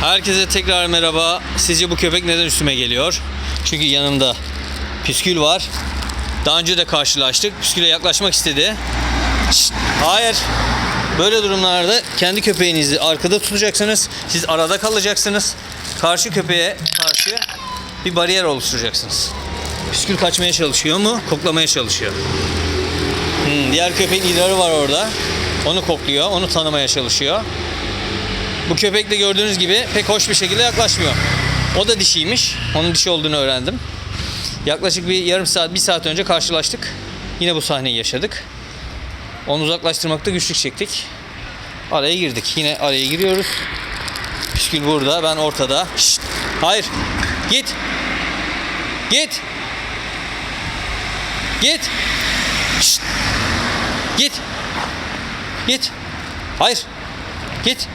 Herkese tekrar merhaba. Sizce bu köpek neden üstüme geliyor? Çünkü yanımda püskül var. Daha önce de karşılaştık. Püsküle yaklaşmak istedi. Şşt, hayır. Böyle durumlarda kendi köpeğinizi arkada tutacaksınız. Siz arada kalacaksınız. Karşı köpeğe karşı bir bariyer oluşturacaksınız. Püskül kaçmaya çalışıyor mu? Koklamaya çalışıyor. Hmm, diğer köpeğin idrarı var orada. Onu kokluyor, onu tanımaya çalışıyor. Bu köpek de gördüğünüz gibi pek hoş bir şekilde yaklaşmıyor. O da dişiymiş. Onun dişi olduğunu öğrendim. Yaklaşık bir yarım saat, bir saat önce karşılaştık. Yine bu sahneyi yaşadık. Onu uzaklaştırmakta güçlük çektik. Araya girdik. Yine araya giriyoruz. Püskül burada, ben ortada. Şşt! Hayır. Git. Git. Git. Şşt! Git. Git. Hayır. Git.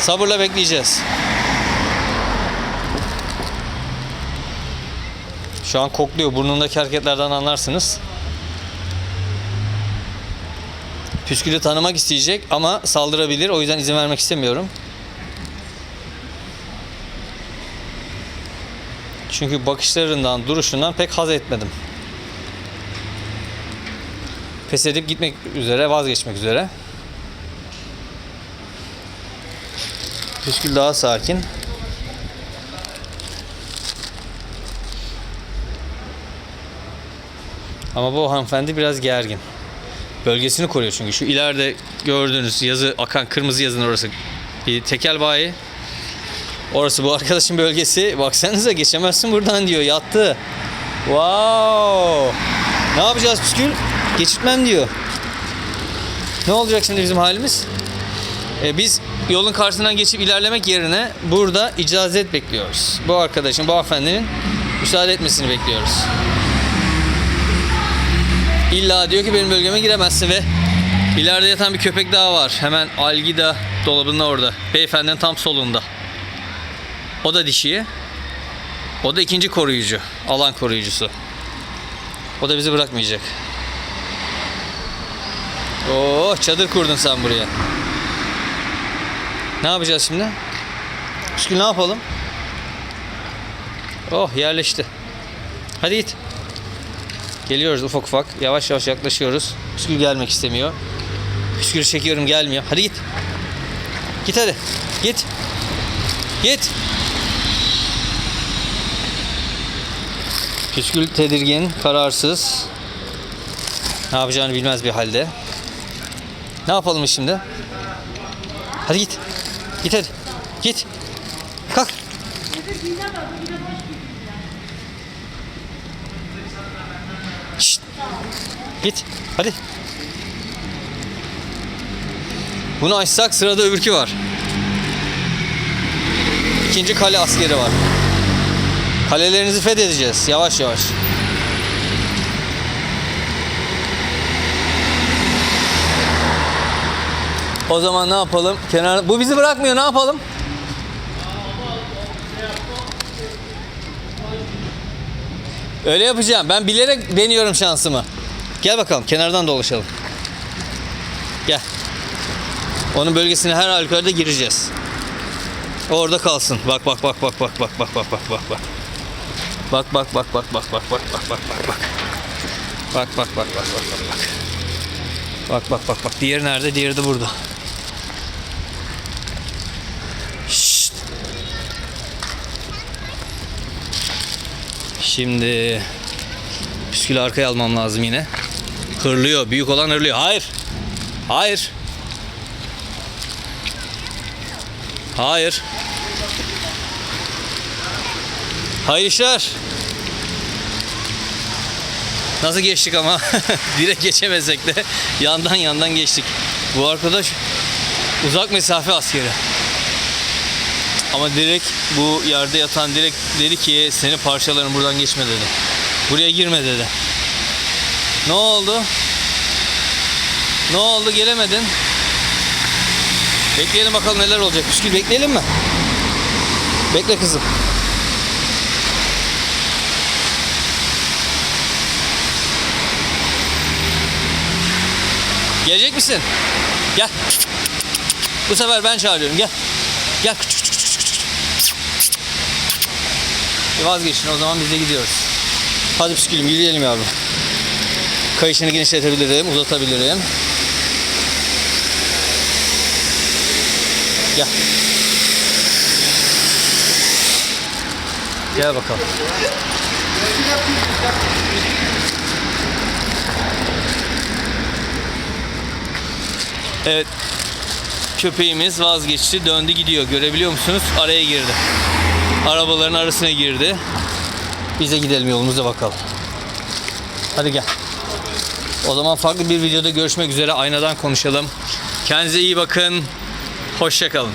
Sabırla bekleyeceğiz. Şu an kokluyor. Burnundaki hareketlerden anlarsınız. Püskülü tanımak isteyecek ama saldırabilir. O yüzden izin vermek istemiyorum. Çünkü bakışlarından, duruşundan pek haz etmedim. Pes edip gitmek üzere, vazgeçmek üzere. Püskül daha sakin. Ama bu hanımefendi biraz gergin. Bölgesini koruyor çünkü. Şu ileride gördüğünüz yazı akan kırmızı yazın orası bir tekel bayi. Orası bu arkadaşın bölgesi. Baksanıza geçemezsin buradan diyor. Yattı. Wow. Ne yapacağız püskül? Geçitmem diyor. Ne olacak şimdi bizim halimiz? E, biz yolun karşısından geçip ilerlemek yerine burada icazet bekliyoruz. Bu arkadaşın, bu hanımefendinin müsaade etmesini bekliyoruz. İlla diyor ki benim bölgeme giremezsin ve ileride yatan bir köpek daha var. Hemen Algida dolabının orada. Beyefendinin tam solunda. O da dişi. O da ikinci koruyucu. Alan koruyucusu. O da bizi bırakmayacak. Oo çadır kurdun sen buraya. Ne yapacağız şimdi? Üskül ne yapalım? Oh yerleşti. Hadi git. Geliyoruz ufak ufak. Yavaş yavaş yaklaşıyoruz. Üskül gelmek istemiyor. Üskül'ü çekiyorum gelmiyor. Hadi git. Git hadi. Git. Git. Püskül tedirgin, kararsız. Ne yapacağını bilmez bir halde. Ne yapalım şimdi? Hadi git. Git hadi. Git. Kalk. Şşt. Git. Hadi. Bunu açsak sırada öbürkü var. İkinci kale askeri var. Kalelerinizi fethedeceğiz yavaş yavaş. O zaman ne yapalım? Kenar bu bizi bırakmıyor. Ne yapalım? Öyle yapacağım. Ben bilerek deniyorum şansımı. Gel bakalım kenardan dolaşalım. Gel. Onun bölgesine her halükarda gireceğiz. Orada kalsın. Bak bak bak bak bak bak bak bak bak bak bak. Bak bak bak bak bak bak bak bak bak bak bak. Bak bak bak bak bak bak bak. Bak bak bak bak. Diğeri nerede? Diğeri de burada. Şimdi püskülü arkaya almam lazım yine. Hırlıyor. Büyük olan hırlıyor. Hayır. Hayır. Hayır. Hayır işler. Nasıl geçtik ama? Direkt geçemezsek de yandan yandan geçtik. Bu arkadaş uzak mesafe askeri. Ama direkt bu yerde yatan direkt dedi ki seni parçalarım buradan geçme dedi. Buraya girme dedi. Ne oldu? Ne oldu gelemedin? Bekleyelim bakalım neler olacak. Püskül bekleyelim mi? Bekle kızım. Gelecek misin? Gel. Bu sefer ben çağırıyorum. Gel. Gel. Küçük. E Vazgeçin o zaman biz de gidiyoruz. Hadi püskülüm yürüyelim yavrum. Kayışını genişletebilirim, uzatabilirim. Gel. Gel bakalım. Evet. Köpeğimiz vazgeçti, döndü gidiyor. Görebiliyor musunuz? Araya girdi. Arabaların arasına girdi. Biz de gidelim yolumuza bakalım. Hadi gel. O zaman farklı bir videoda görüşmek üzere. Aynadan konuşalım. Kendinize iyi bakın. Hoşçakalın.